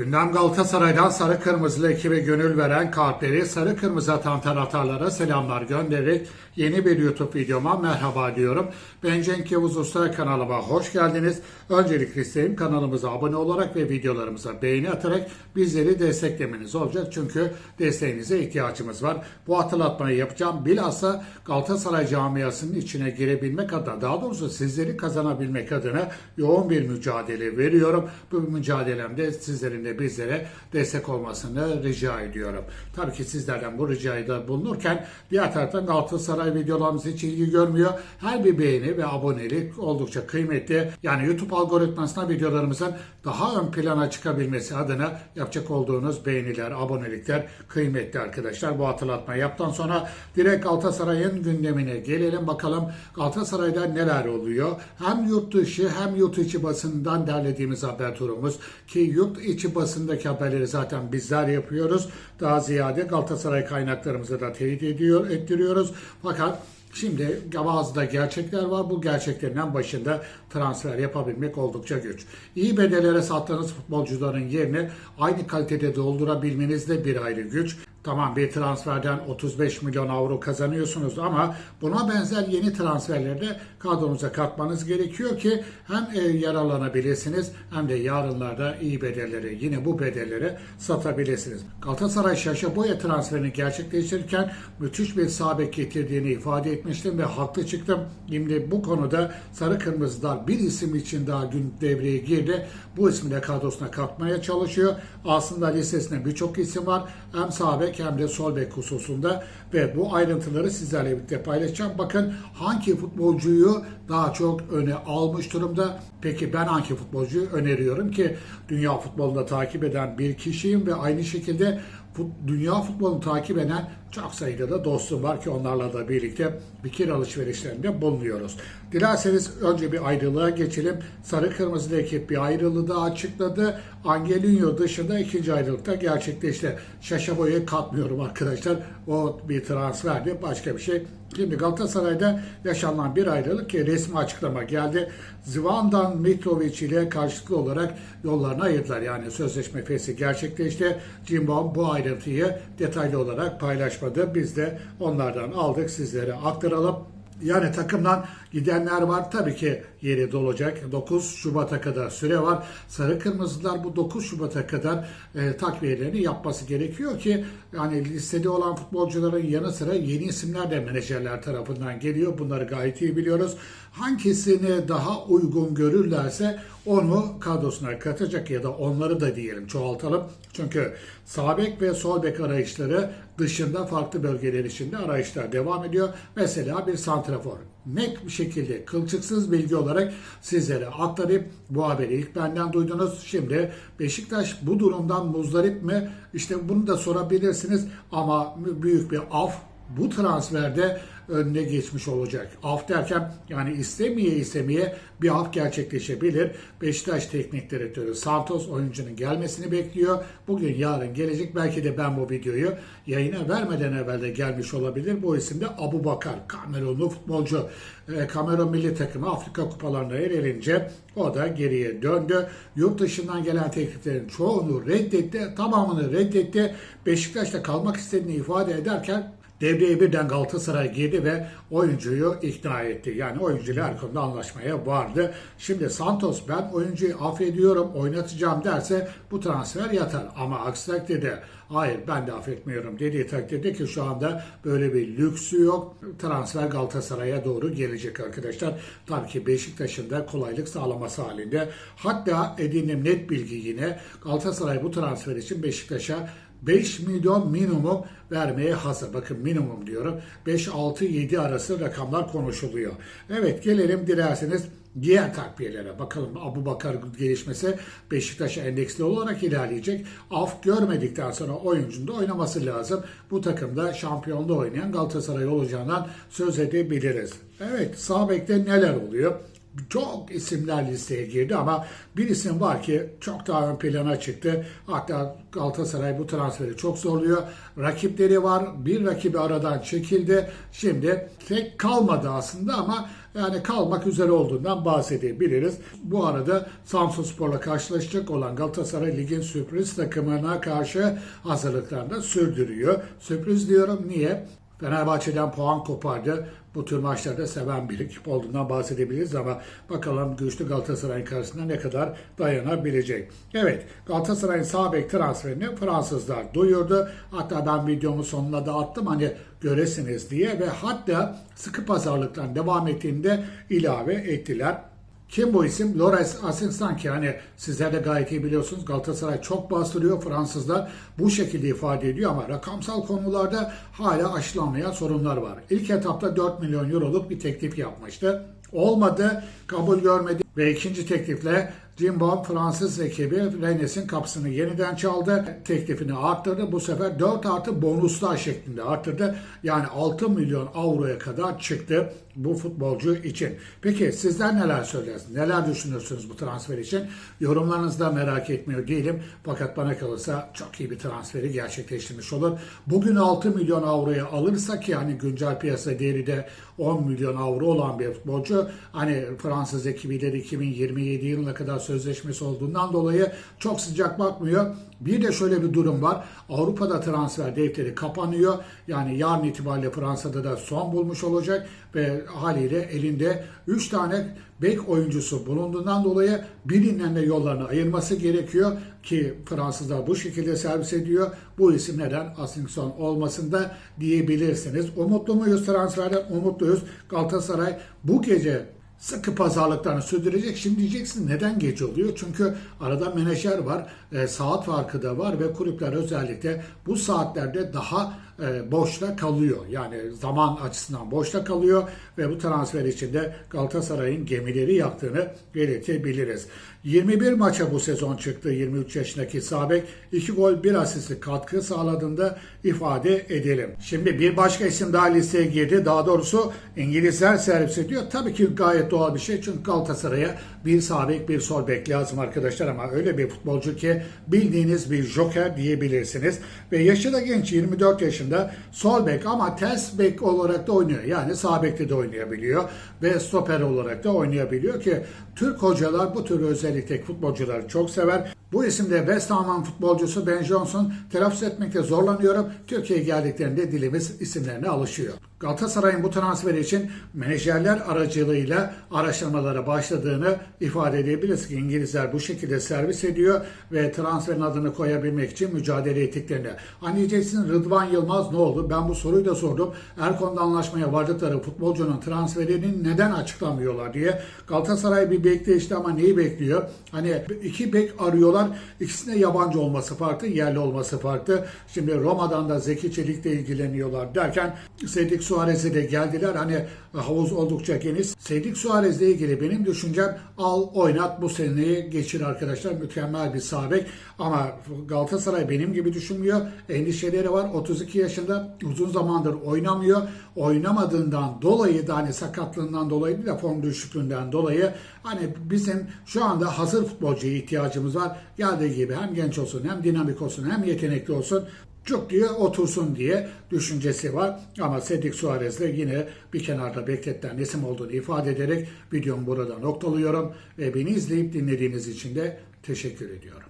Gündem Galatasaray'dan sarı kırmızılı ekibe gönül veren kalpleri sarı kırmızı atan taraftarlara selamlar göndererek yeni bir YouTube videoma merhaba diyorum. Ben Cenk Yavuz Usta kanalıma hoş geldiniz. Öncelikle isteğim kanalımıza abone olarak ve videolarımıza beğeni atarak bizleri desteklemeniz olacak. Çünkü desteğinize ihtiyacımız var. Bu hatırlatmayı yapacağım. Bilhassa Galatasaray camiasının içine girebilmek adına daha doğrusu sizleri kazanabilmek adına yoğun bir mücadele veriyorum. Bu mücadelemde sizlerin de bizlere destek olmasını rica ediyorum. Tabii ki sizlerden bu ricayı da bulunurken diğer taraftan Galatasaray videolarımız hiç ilgi görmüyor. Her bir beğeni ve abonelik oldukça kıymetli. Yani YouTube algoritmasına videolarımızın daha ön plana çıkabilmesi adına yapacak olduğunuz beğeniler, abonelikler kıymetli arkadaşlar. Bu hatırlatmayı yaptıktan sonra direkt Galatasaray'ın gündemine gelelim bakalım Galatasaray'da neler oluyor. Hem yurt dışı hem yurt içi basından derlediğimiz haber turumuz ki yurt içi basındaki haberleri zaten bizler yapıyoruz. Daha ziyade Galatasaray kaynaklarımızı da teyit ediyor, ettiriyoruz. Fakat Şimdi bazı gerçekler var. Bu gerçeklerin başında transfer yapabilmek oldukça güç. İyi bedellere sattığınız futbolcuların yerini aynı kalitede doldurabilmeniz de bir ayrı güç. Tamam bir transferden 35 milyon avro kazanıyorsunuz ama buna benzer yeni transferleri de kadronuza katmanız gerekiyor ki hem e, yararlanabilirsiniz hem de yarınlarda iyi bedelleri yine bu bedelleri satabilirsiniz. Galatasaray Şaşa Boya transferini gerçekleştirirken müthiş bir sabek getirdiğini ifade etmiştim ve haklı çıktım. Şimdi bu konuda Sarı Kırmızılar bir isim için daha gün devreye girdi. Bu ismi de kadrosuna katmaya çalışıyor. Aslında listesinde birçok isim var. Hem sağ bek hem de sol bek hususunda ve bu ayrıntıları sizlerle birlikte paylaşacağım. Bakın hangi futbolcuyu daha çok öne almış durumda. Peki ben hangi futbolcuyu öneriyorum ki dünya futbolunda takip eden bir kişiyim ve aynı şekilde dünya futbolunu takip eden çok sayıda da dostum var ki onlarla da birlikte fikir alışverişlerinde bulunuyoruz. Dilerseniz önce bir ayrılığa geçelim. Sarı Kırmızılı ekip bir ayrılığı daha açıkladı. Angelinho dışında ikinci ayrılıkta gerçekleşti. Şaşaboy'u katmıyorum arkadaşlar. O bir transferdi. Başka bir şey. Şimdi Galatasaray'da yaşanan bir ayrılık ki resmi açıklama geldi. Zvandan Mitrovic ile karşılıklı olarak yollarını ayırdılar. Yani sözleşme fesi gerçekleşti. Cimbom bu ayrıntıyı detaylı olarak paylaşmadı. Biz de onlardan aldık sizlere aktaralım. Yani takımdan gidenler var. Tabii ki yeri dolacak. 9 Şubat'a kadar süre var. Sarı Kırmızılar bu 9 Şubat'a kadar e, takviyelerini yapması gerekiyor ki yani listede olan futbolcuların yanı sıra yeni isimler de menajerler tarafından geliyor. Bunları gayet iyi biliyoruz. Hangisini daha uygun görürlerse onu kadrosuna katacak ya da onları da diyelim çoğaltalım. Çünkü sağ bek ve sol bek arayışları dışında farklı bölgeler içinde arayışlar devam ediyor. Mesela bir santrafor. Net bir şekilde kılçıksız bilgi olarak sizlere aktarıp bu haberi ilk benden duydunuz. Şimdi Beşiktaş bu durumdan muzdarip mi? İşte bunu da sorabilirsiniz ama büyük bir af bu transferde önüne geçmiş olacak. Af derken yani istemeye istemeye bir af gerçekleşebilir. Beşiktaş teknik direktörü Santos oyuncunun gelmesini bekliyor. Bugün yarın gelecek. Belki de ben bu videoyu yayına vermeden evvel de gelmiş olabilir. Bu isim de Abu Bakar. Kamerunlu futbolcu. E, Kamerun milli takımı Afrika kupalarına el erince o da geriye döndü. Yurt dışından gelen tekliflerin çoğunu reddetti. Tamamını reddetti. Beşiktaş'ta kalmak istediğini ifade ederken Devreye birden Galatasaray girdi ve oyuncuyu ikna etti. Yani oyuncuyla her konuda anlaşmaya vardı. Şimdi Santos ben oyuncuyu affediyorum, oynatacağım derse bu transfer yatar. Ama aksi takdirde hayır ben de affetmiyorum dediği takdirde ki şu anda böyle bir lüksü yok. Transfer Galatasaray'a doğru gelecek arkadaşlar. Tabii ki Beşiktaş'ın da kolaylık sağlaması halinde. Hatta edindiğim net bilgi yine Galatasaray bu transfer için Beşiktaş'a 5 milyon minimum vermeye hazır. Bakın minimum diyorum. 5, 6, 7 arası rakamlar konuşuluyor. Evet gelelim dilerseniz diğer takviyelere. Bakalım Abu Bakar gelişmesi Beşiktaş'a endeksli olarak ilerleyecek. Af görmedikten sonra oyuncunun da oynaması lazım. Bu takımda şampiyonluğu oynayan Galatasaray olacağından söz edebiliriz. Evet sağ bekte neler oluyor? Çok isimler listeye girdi ama bir isim var ki çok daha ön plana çıktı. Hatta Galatasaray bu transferi çok zorluyor. Rakipleri var. Bir rakibi aradan çekildi. Şimdi tek kalmadı aslında ama yani kalmak üzere olduğundan bahsedebiliriz. Bu arada Samsun Spor'la karşılaşacak olan Galatasaray Lig'in sürpriz takımına karşı hazırlıklarını sürdürüyor. Sürpriz diyorum niye? Fenerbahçe'den puan kopardı. Bu tür maçlarda seven bir ekip olduğundan bahsedebiliriz ama bakalım güçlü Galatasaray'ın karşısında ne kadar dayanabilecek. Evet Galatasaray'ın sağ bek transferini Fransızlar duyurdu. Hatta ben videomun sonuna da attım hani göresiniz diye ve hatta sıkı pazarlıktan devam ettiğinde ilave ettiler. Kim bu isim? Loris Asinsan ki hani sizler de gayet iyi biliyorsunuz Galatasaray çok bastırıyor. Fransızlar bu şekilde ifade ediyor ama rakamsal konularda hala aşılanmayan sorunlar var. İlk etapta 4 milyon euroluk bir teklif yapmıştı. Olmadı, kabul görmedi ve ikinci teklifle Cimbom Fransız ekibi Rennes'in kapısını yeniden çaldı. Teklifini arttırdı. Bu sefer 4 artı bonuslar şeklinde arttırdı. Yani 6 milyon avroya kadar çıktı bu futbolcu için. Peki sizler neler söylersiniz? Neler düşünürsünüz bu transfer için? Yorumlarınızda merak etmiyor değilim. Fakat bana kalırsa çok iyi bir transferi gerçekleştirmiş olur. Bugün 6 milyon avroya alırsa ki hani güncel piyasa değeri de 10 milyon avro olan bir futbolcu hani Fransız ekibiyle de 2027 yılına kadar sözleşmesi olduğundan dolayı çok sıcak bakmıyor. Bir de şöyle bir durum var. Avrupa'da transfer defteri kapanıyor. Yani yarın itibariyle Fransa'da da son bulmuş olacak ve haliyle elinde 3 tane bek oyuncusu bulunduğundan dolayı birinden de yollarını ayırması gerekiyor ki Fransızlar bu şekilde servis ediyor. Bu isim neden Asinson olmasın da diyebilirsiniz. Umutlu muyuz transferden? Umutluyuz. Galatasaray bu gece sıkı pazarlıklarını sürdürecek. Şimdi diyeceksin neden geç oluyor? Çünkü arada menajer var, e, saat farkı da var ve kulüpler özellikle bu saatlerde daha boşta kalıyor. Yani zaman açısından boşta kalıyor ve bu transfer içinde Galatasaray'ın gemileri yaktığını belirtebiliriz. 21 maça bu sezon çıktı 23 yaşındaki Sabek. 2 gol 1 asistlik katkı sağladığında ifade edelim. Şimdi bir başka isim daha listeye girdi. Daha doğrusu İngilizler servis ediyor. Tabii ki gayet doğal bir şey. Çünkü Galatasaray'a bir sağ bek bir sol bek lazım arkadaşlar ama öyle bir futbolcu ki bildiğiniz bir joker diyebilirsiniz. Ve yaşı da genç 24 yaşında sol bek ama ters bek olarak da oynuyor. Yani sağ bekte de oynayabiliyor ve stoper olarak da oynayabiliyor ki Türk hocalar bu tür özellikle futbolcuları çok sever. Bu isimde West Ham'ın futbolcusu Ben Johnson telaffuz etmekte zorlanıyorum. Türkiye'ye geldiklerinde dilimiz isimlerine alışıyor. Galatasaray'ın bu transferi için menajerler aracılığıyla araştırmalara başladığını ifade edebiliriz ki İngilizler bu şekilde servis ediyor ve transferin adını koyabilmek için mücadele ettiklerini. Hani diyeceksin Rıdvan Yılmaz ne oldu? Ben bu soruyu da sordum. Erkon'da anlaşmaya vardıkları futbolcunun transferini neden açıklamıyorlar diye. Galatasaray bir bekliyor işte ama neyi bekliyor? Hani iki bek arıyorlar. İkisinde yabancı olması farklı, yerli olması farklı. Şimdi Roma'dan da Zeki Çelik'le ilgileniyorlar derken Sedik Suarez'e de geldiler. Hani havuz oldukça geniş. Sedik Suarez'le ilgili benim düşüncem al oynat bu seneyi geçir arkadaşlar. Mükemmel bir sabek. Ama Galatasaray benim gibi düşünmüyor. Endişeleri var. 32 yaşında uzun zamandır oynamıyor. Oynamadığından dolayı da hani sakatlığından dolayı değil de form düşüklüğünden dolayı hani bizim şu anda hazır futbolcuya ihtiyacımız var. Geldiği gibi hem genç olsun hem dinamik olsun hem yetenekli olsun çok diye otursun diye düşüncesi var. Ama Cedric Suarez'le yine bir kenarda bekletilen isim olduğunu ifade ederek videomu burada noktalıyorum. Ve beni izleyip dinlediğiniz için de teşekkür ediyorum.